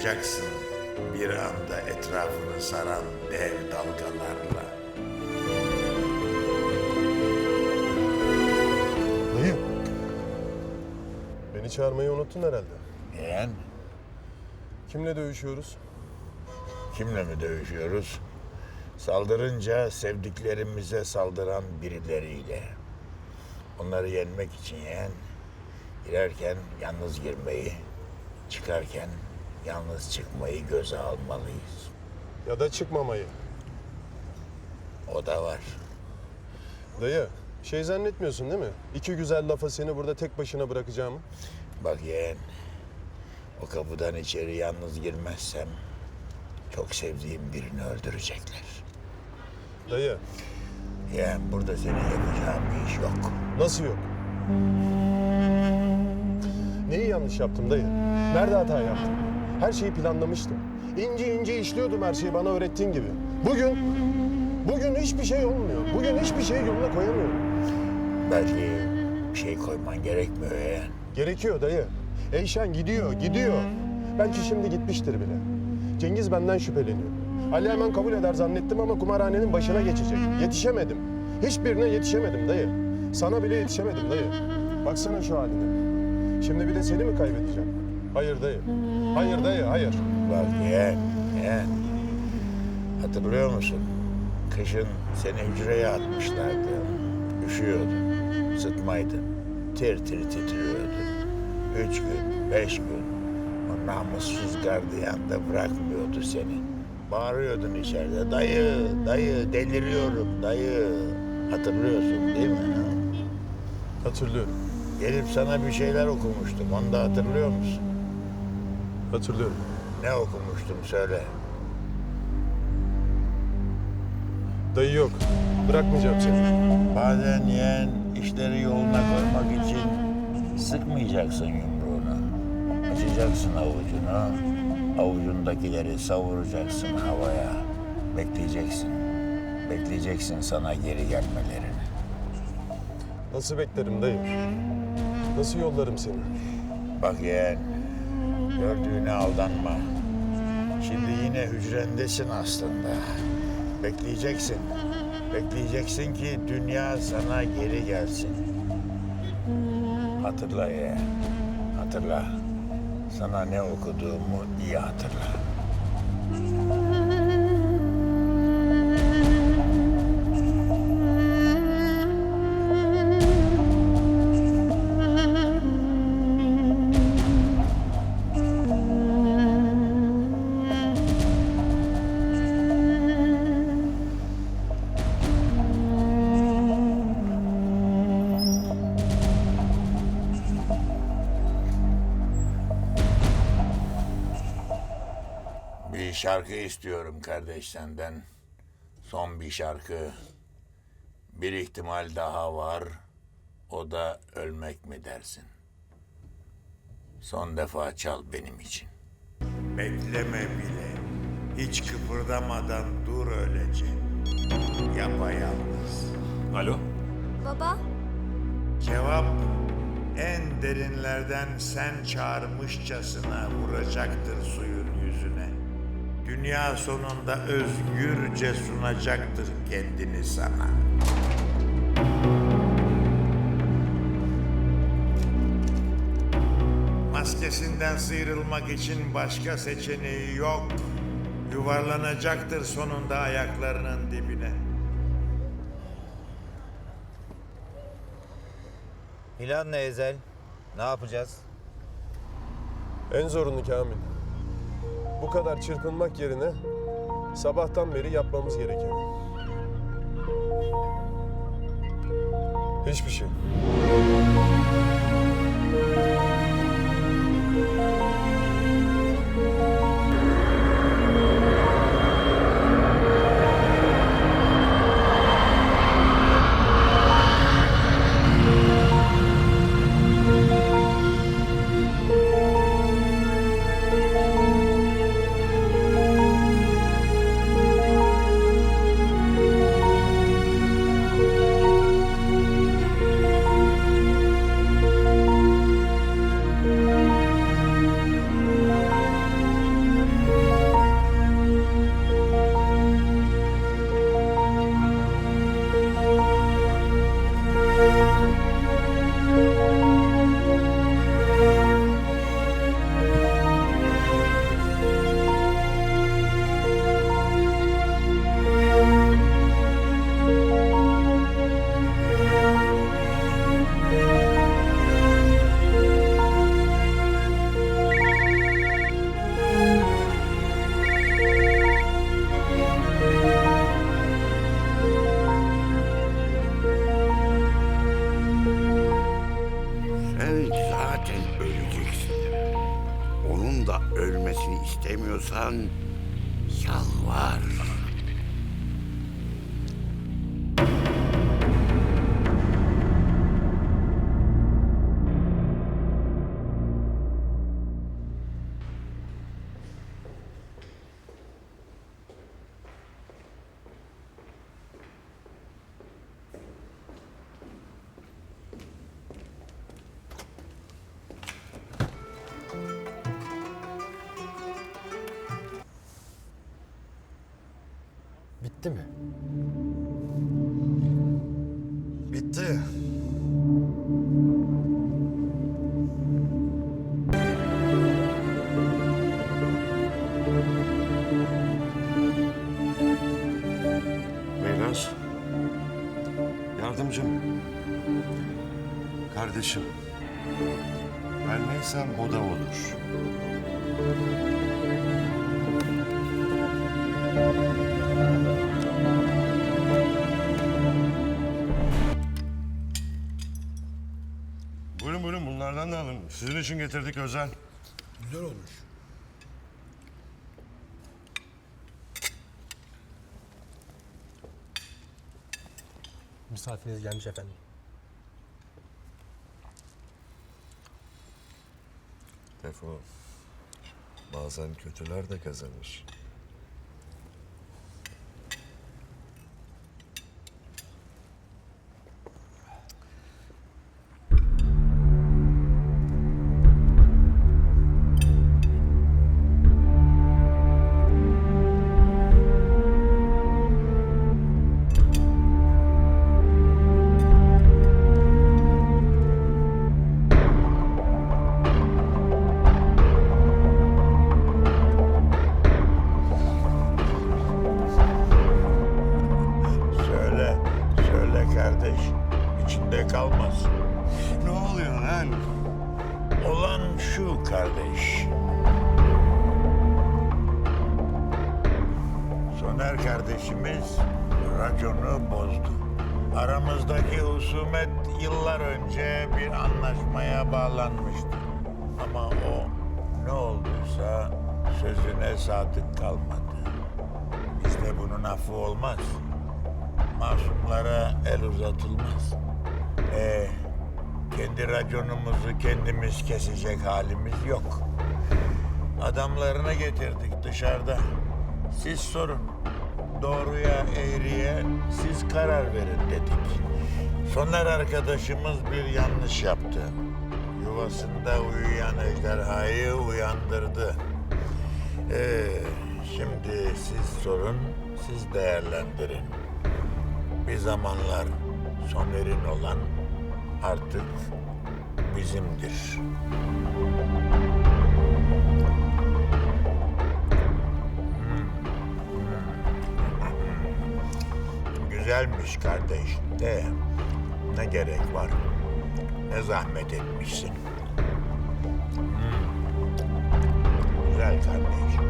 uyandıracaksın bir anda etrafını saran dev dalgalarla. Dayı. Beni çağırmayı unuttun herhalde. Yeğen, Kimle dövüşüyoruz? kimle mi dövüşüyoruz? Saldırınca sevdiklerimize saldıran birileriyle. Onları yenmek için yeğen, girerken yalnız girmeyi, çıkarken yalnız çıkmayı göze almalıyız. Ya da çıkmamayı. O da var. Dayı, şey zannetmiyorsun değil mi? İki güzel lafa seni burada tek başına bırakacağımı. Bak yeğen, o kapıdan içeri yalnız girmezsem çok sevdiğim birini öldürecekler. Dayı, Yeğen burada senin yapacağın bir iş yok. nasıl yok? Neyi yanlış yaptım dayı? Nerede hata yaptım? Her şeyi planlamıştım. İnce ince işliyordum her şeyi bana öğrettiğin gibi. Bugün, bugün hiçbir şey olmuyor. Bugün hiçbir şeyi yoluna koyamıyorum. Belki bir şey koyman gerekmiyor yeğen. Gerekiyor dayı. Eyşan gidiyor, gidiyor. Belki şimdi gitmiştir bile. Cengiz benden şüpheleniyor. Ali hemen kabul eder zannettim ama kumarhanenin başına geçecek. Yetişemedim. Hiçbirine yetişemedim dayı. Sana bile yetişemedim dayı. Baksana şu haline. Şimdi bir de seni mi kaybedeceğim? Hayır dayı. Hayır dayı, hayır. Bak yeğen, yeğen. Hatırlıyor musun? Kışın seni hücreye atmışlardı. Üşüyordun, sıtmaydın. Tir tir titriyordun. Üç gün, beş gün. O namussuz gardiyan da bırakmıyordu seni. Bağırıyordun içeride. Dayı, dayı, deliriyorum dayı. Hatırlıyorsun değil mi? ha? Hatırlıyorum. Gelip sana bir şeyler okumuştum. Onu da hatırlıyor musun? Hatırlıyorum. Ne okumuştum söyle. Dayı yok. Bırakmayacağım seni. Bazen yeğen işleri yoluna koymak için sıkmayacaksın yumruğunu. Açacaksın avucunu, avucundakileri savuracaksın havaya. Bekleyeceksin. Bekleyeceksin sana geri gelmelerini. Nasıl beklerim dayı? Nasıl yollarım seni? Bak yeğen, gördüğüne aldanma. Şimdi yine hücrendesin aslında. Bekleyeceksin. Bekleyeceksin ki dünya sana geri gelsin. Hatırla yeğen, hatırla. Sana ne okuduğumu iyi hatırla. Şarkı istiyorum kardeş senden. Son bir şarkı. Bir ihtimal daha var. O da ölmek mi dersin? Son defa çal benim için. Bekleme bile. Hiç kıpırdamadan dur öylece. Yapayalnız. Alo? Baba, Cevap en derinlerden sen çağırmışçasına vuracaktır suyun yüzüne. Dünya sonunda özgürce sunacaktır kendini sana. Maskesinden sıyrılmak için başka seçeneği yok. Yuvarlanacaktır sonunda ayaklarının dibine. Plan ne Ezel? Ne yapacağız? En zorunu Kamil. Bu kadar çırpınmak yerine sabahtan beri yapmamız gereken. Hiçbir şey. da ölmesini istemiyorsan yalvar. Bitti mi? Bitti. Beyler, yardımcım, kardeşim. Ben neysem o da odur. Buyurun buyurun bunlardan da alın. Sizin için getirdik özel. Güzel olmuş. Misafiriniz gelmiş efendim. Defo, bazen kötüler de kazanır. İçinde kalmaz. Ne oluyor lan? Olan şu kardeş. Soner kardeşimiz raconu bozdu. Aramızdaki husumet yıllar önce bir anlaşmaya bağlanmıştı. Ama o ne olduysa sözüne sadık kalmadı. Bizde bunun affı olmaz. Masumlara el uzatılmaz. Ee, kendi raconumuzu kendimiz kesecek halimiz yok. Adamlarını getirdik dışarıda. Siz sorun. Doğruya, eğriye siz karar verin dedik. Soner arkadaşımız bir yanlış yaptı. Yuvasında uyuyan ejderhayı uyandırdı. Ee, şimdi siz sorun, siz değerlendirin. Bir zamanlar Soner'in olan artık bizimdir. Güzelmiş kardeş de ne gerek var? Ne zahmet etmişsin. Güzel kardeş.